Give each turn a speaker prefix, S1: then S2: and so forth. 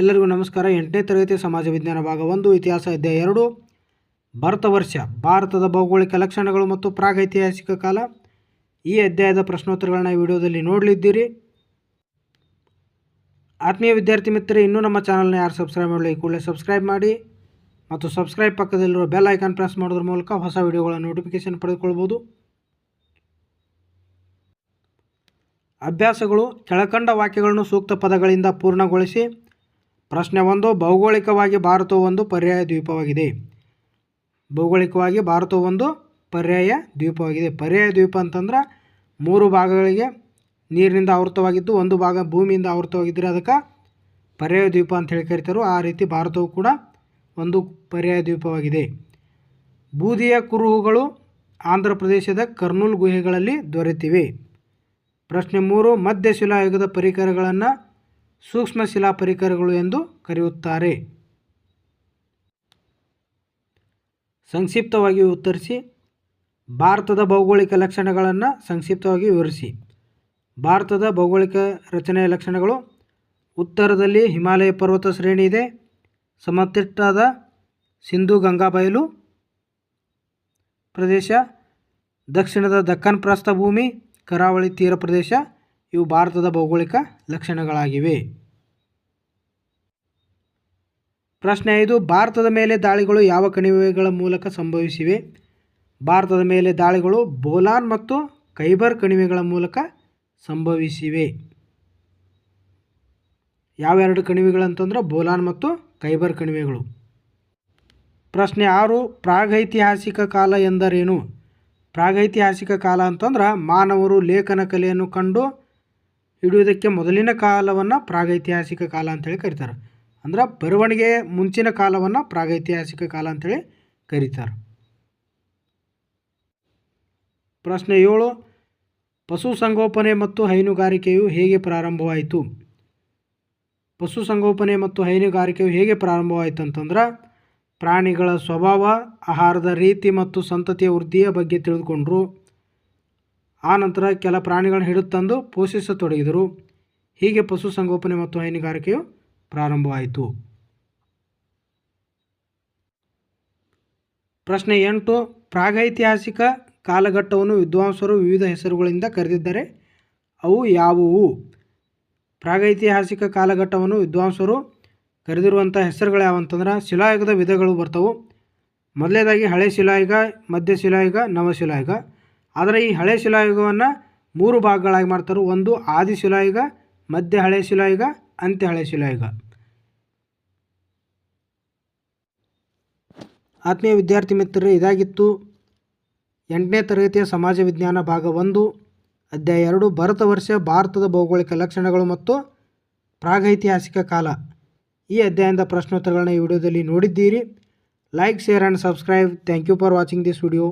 S1: ಎಲ್ಲರಿಗೂ ನಮಸ್ಕಾರ. ಎಂಟನೇ ತರಗತಿ ಸಮಾಜ ವಿಜ್ಞಾನ ಭಾಗ ಒಂದು, ಇತಿಹಾಸ ಅಧ್ಯಾಯ ಎರಡು. ಭಾರತ ವರ್ಷ, ಭಾರತದ ಭೌಗೋಳಿಕ ಲಕ್ಷಣಗಳು ಮತ್ತು ಪ್ರಾಗೈತಿಹಾಸಿಕ ಕಾಲ. ಈ ಅಧ್ಯಾಯದ ಪ್ರಶ್ನೋತ್ತರಗಳನ್ನ ಈ ವಿಡಿಯೋದಲ್ಲಿ ನೋಡಲಿದ್ದೀರಿ. ಆತ್ಮೀಯ ವಿದ್ಯಾರ್ಥಿ ಮಿತ್ರರೇ, ಇನ್ನೂ ನಮ್ಮ ಚಾನಲ್ನ ಯಾರು ಸಬ್ಸ್ಕ್ರೈಬ್ ಮಾಡಲಿ ಕೂಡಲೇ ಸಬ್ಸ್ಕ್ರೈಬ್ ಮಾಡಿ. ಮತ್ತು ಸಬ್ಸ್ಕ್ರೈಬ್ ಪಕ್ಕದಲ್ಲಿರುವ ಬೆಲ್ ಐಕಾನ್ ಪ್ರೆಸ್ ಮಾಡೋದ್ರ ಮೂಲಕ ಹೊಸ ವಿಡಿಯೋಗಳ ನೋಟಿಫಿಕೇಷನ್ ಪಡೆದುಕೊಳ್ಬೋದು. ಅಭ್ಯಾಸಗಳು, ಕೆಳಕಂಡ ವಾಕ್ಯಗಳನ್ನು ಸೂಕ್ತ ಪದಗಳಿಂದ ಪೂರ್ಣಗೊಳಿಸಿ ಪ್ರಶ್ನೆ ಒಂದು, ಭೌಗೋಳಿಕವಾಗಿ ಭಾರತವು ಒಂದು ಪರ್ಯಾಯ ದ್ವೀಪವಾಗಿದೆ. ಭೌಗೋಳಿಕವಾಗಿ ಭಾರತವು ಒಂದು ಪರ್ಯಾಯ ದ್ವೀಪವಾಗಿದೆ. ಪರ್ಯಾಯ ದ್ವೀಪ ಅಂತಂದ್ರೆ ಮೂರು ಭಾಗಗಳಿಗೆ ನೀರಿನಿಂದ ಆವೃತವಾಗಿದ್ದು ಒಂದು ಭಾಗ ಭೂಮಿಯಿಂದ ಆವೃತವಾಗಿದ್ದರೆ ಅದಕ್ಕೆ ಪರ್ಯಾಯ ದ್ವೀಪ ಅಂತ ಹೇಳಿ ಕರಿತಾರೋ. ಆ ರೀತಿ ಭಾರತವು ಕೂಡ ಒಂದು ಪರ್ಯಾಯ ದ್ವೀಪವಾಗಿದೆ. ಬೂದಿಯ ಕುರುಹುಗಳು ಆಂಧ್ರ ಪ್ರದೇಶದ ಕರ್ನೂಲ್ ಗುಹೆಗಳಲ್ಲಿ ದೊರೆತಿವೆ. ಪ್ರಶ್ನೆ ಮೂರು ಮಧ್ಯ ಶಿಲಾಯುಗದ ಪರಿಕರಗಳನ್ನು ಸೂಕ್ಷ್ಮ ಶಿಲಾ ಪರಿಕರಗಳು ಎಂದು ಕರೆಯುತ್ತಾರೆ. ಸಂಕ್ಷಿಪ್ತವಾಗಿ ಉತ್ತರಿಸಿ. ಭಾರತದ ಭೌಗೋಳಿಕ ಲಕ್ಷಣಗಳನ್ನು ಸಂಕ್ಷಿಪ್ತವಾಗಿ ವಿವರಿಸಿ. ಭಾರತದ ಭೌಗೋಳಿಕ ರಚನೆಯ ಲಕ್ಷಣಗಳು. ಉತ್ತರದಲ್ಲಿ ಹಿಮಾಲಯ ಪರ್ವತ ಶ್ರೇಣಿ ಇದೆ. ಸಮತಿಟ್ಟಾದ ಸಿಂಧು ಗಂಗಾ ಬಯಲು. ಪ್ರದೇಶ. ದಕ್ಷಿಣದ ದಕ್ಕನ್ ಪ್ರಸ್ಥಭೂಮಿ ಕರಾವಳಿ ತೀರ ಪ್ರದೇಶ. ಇವು ಭಾರತದ ಭೌಗೋಳಿಕ ಲಕ್ಷಣಗಳಾಗಿವೆ. ಪ್ರಶ್ನೆ ಐದು, ಭಾರತದ ಮೇಲೆ ದಾಳಿಗಳು ಯಾವ ಕಣಿವೆಗಳ ಮೂಲಕ ಸಂಭವಿಸಿವೆ? ಭಾರತದ ಮೇಲೆ ದಾಳಿಗಳು ಬೋಲಾನ್ ಮತ್ತು ಕೈಬರ್ ಕಣಿವೆಗಳ ಮೂಲಕ ಸಂಭವಿಸಿವೆ. ಯಾವೆರಡು ಕಣಿವೆಗಳಂತಂದ್ರೆ ಬೋಲಾನ್ ಮತ್ತು ಕೈಬರ್ ಕಣಿವೆಗಳು. ಪ್ರಶ್ನೆ ಆರು, ಪ್ರಾಗೈತಿಹಾಸಿಕ ಕಾಲ ಎಂದರೇನು? ಪ್ರಾಗೈತಿಹಾಸಿಕ ಕಾಲ ಅಂತಂದ್ರೆ ಮಾನವರು ಲೇಖನ ಕಲೆಯನ್ನು ಕಂಡು ಹಿಡಿಯುವುದಕ್ಕೆ ಮೊದಲಿನ ಕಾಲವನ್ನು ಪ್ರಾಗೈತಿಹಾಸಿಕ ಕಾಲ ಅಂತೇಳಿ ಕರೀತಾರೆ. ಅಂದ್ರೆ ಬರವಣಿಗೆ ಮುಂಚಿನ ಕಾಲವನ್ನು ಪ್ರಾಗೈತಿಹಾಸಿಕ ಕಾಲ ಅಂತೇಳಿ ಕರೀತಾರೆ. ಪ್ರಶ್ನೆ ಏಳು ಪಶುಸಂಗೋಪನೆ ಮತ್ತು ಹೈನುಗಾರಿಕೆಯು ಹೇಗೆ ಪ್ರಾರಂಭವಾಯಿತು? ಪಶುಸಂಗೋಪನೆ ಮತ್ತು ಹೈನುಗಾರಿಕೆಯು ಹೇಗೆ ಪ್ರಾರಂಭವಾಯಿತು ಅಂತಂದ್ರೆ, ಪ್ರಾಣಿಗಳ ಸ್ವಭಾವ, ಆಹಾರದ ರೀತಿ ಮತ್ತು ಸಂತತಿಯ ವೃದ್ಧಿಯ ಬಗ್ಗೆ ತಿಳಿದುಕೊಂಡ್ರು. ಆನಂತರ ಕೆಲ ಪ್ರಾಣಿಗಳನ್ನು ಹಿಡಿದು ತಂದು ಪೋಷಿಸತೊಡಗಿದರು. ಹೀಗೆ ಪಶುಸಂಗೋಪನೆ ಮತ್ತು ಹೈನುಗಾರಿಕೆಯು ಪ್ರಾರಂಭವಾಯಿತು. ಪ್ರಶ್ನೆ ಎಂಟು, ಪ್ರಾಗೈತಿಹಾಸಿಕ ಕಾಲಘಟ್ಟವನ್ನು ವಿದ್ವಾಂಸರು ವಿವಿಧ ಹೆಸರುಗಳಿಂದ ಕರೆದಿದ್ದಾರೆ ಅವು ಯಾವುವು? ಪ್ರಾಗೈತಿಹಾಸಿಕ ಕಾಲಘಟ್ಟವನ್ನು ವಿದ್ವಾಂಸರು ಕರೆದಿರುವಂಥ ಹೆಸರುಗಳು ಯಾವಂತಂದ್ರೆ ಶಿಲಾಯುಗದ ವಿಧಗಳು ಬರ್ತವೆ. ಮೊದಲನೇದಾಗಿ ಹಳೆ ಶಿಲಾಯುಗ ಮಧ್ಯ ಶಿಲಾಯುಗ ನವಶಿಲಾಯುಗ. ಆದರೆ ಈ ಹಳೆ ಶಿಲಾಯುಗವನ್ನು ಮೂರು ಭಾಗಗಳಾಗಿ ಮಾಡ್ತಾರೆ. ಒಂದು ಆದಿ ಶಿಲಾಯುಗ, ಮಧ್ಯ ಹಳೆ ಶಿಲಾಯುಗ, ಅಂತ್ಯ ಹಳೆ ಶಿಲಾಯುಗ. ಆತ್ಮೀಯ ವಿದ್ಯಾರ್ಥಿ ಮಿತ್ರರು, ಇದಾಗಿತ್ತು ಎಂಟನೇ ತರಗತಿಯ ಸಮಾಜ ವಿಜ್ಞಾನ ಭಾಗ ಒಂದು, ಅಧ್ಯಾಯ ಎರಡು. ಭರತ ವರ್ಷ ಭಾರತದ ಭೌಗೋಳಿಕ ಲಕ್ಷಣಗಳು ಮತ್ತು ಪ್ರಾಗೈತಿಹಾಸಿಕ ಕಾಲ. ಈ ಅಧ್ಯಾಯದ ಪ್ರಶ್ನೋತ್ತರಗಳನ್ನ ಈ ವಿಡಿಯೋದಲ್ಲಿ ನೋಡಿದ್ದೀರಿ. Like, share and subscribe. Thank you for watching this video.